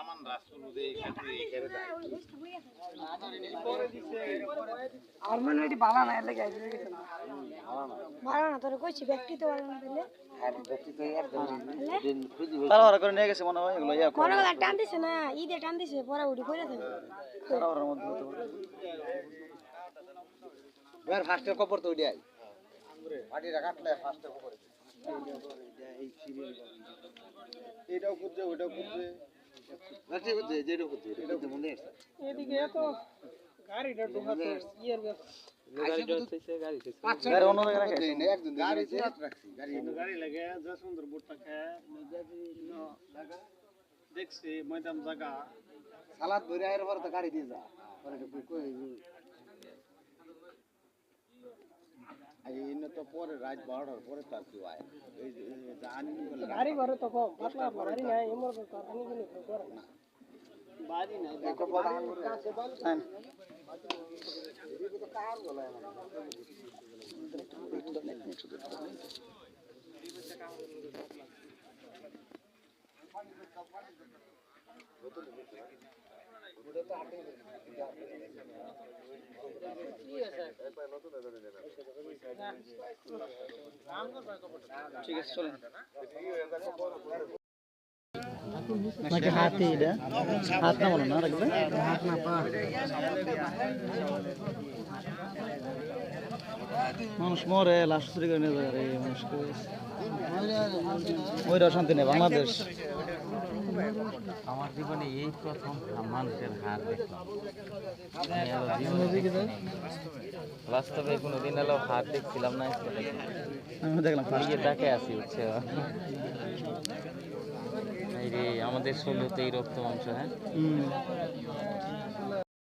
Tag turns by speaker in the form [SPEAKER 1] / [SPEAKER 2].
[SPEAKER 1] আমার রাসূল যে এখানে এখানে যায়।
[SPEAKER 2] আর মনে হয় না গেছে না।
[SPEAKER 3] ভালো না তোর কইছি ব্যক্তি তো ভালো না দিলে
[SPEAKER 4] তাড়াহুড়া করে। নিয়ে গেছে মনে হয় এগুলো ইয়া
[SPEAKER 3] মনে কর টান দিছে না ঈদে টান দিছে পরে উঠি করে থাকে।
[SPEAKER 4] তাড়াহুড়ার মধ্যে
[SPEAKER 1] এবার ফার্স্টের কবর তো ওইটাই। মাটিটা কাটলে ফার্স্টের কবর এটাও খুঁজছে ওটাও খুঁজছে লাঠি খুঁজছে যেটাও খুঁজছে এটা খুঁজছে মনে আছে?
[SPEAKER 2] এদিকে এত গাড়িটা ঢোকা তো ইয়ের
[SPEAKER 4] গাড়ি অন্য জায়গায় রাখে।
[SPEAKER 1] একজন গাড়ি রাখছি গাড়ি
[SPEAKER 5] গাড়ি লাগে যা সুন্দর বুট থাকে মেজাজি ইনো লাগা দেখছি ময়দান জায়গা।
[SPEAKER 1] সালাদ ধরে আয়ের পরে তো গাড়ি দিয়ে যা পরে তো কই- কই আজ ইন্ন তো পরে রাত বারোটার পরে তো আর কেউ আয়
[SPEAKER 2] গাড়ি ঘরে তো পাতলা গাড়ি নাই এমন কারখানি কিনে করে না।
[SPEAKER 5] বাড়ি নাই
[SPEAKER 1] একটা বড় আঙুর
[SPEAKER 4] হ্যাঁ। ঠিক আছে চলেন নাকি হাতি এটা হাত না মনে না রাখবে হাত না মানুষ মরে লাশ মানুষকে শান্তি নেই বাংলাদেশ
[SPEAKER 6] আমার জীবনে এই প্রথম মানুষের হার দেখলাম বাস্তবে কোনোদিন হলো হার দেখছিলাম না দেখলাম।
[SPEAKER 4] দেখলাম
[SPEAKER 6] আসি তাকে আছি বুঝছ আমাদের শরীরে তো এই রক্ত অংশ হ্যাঁ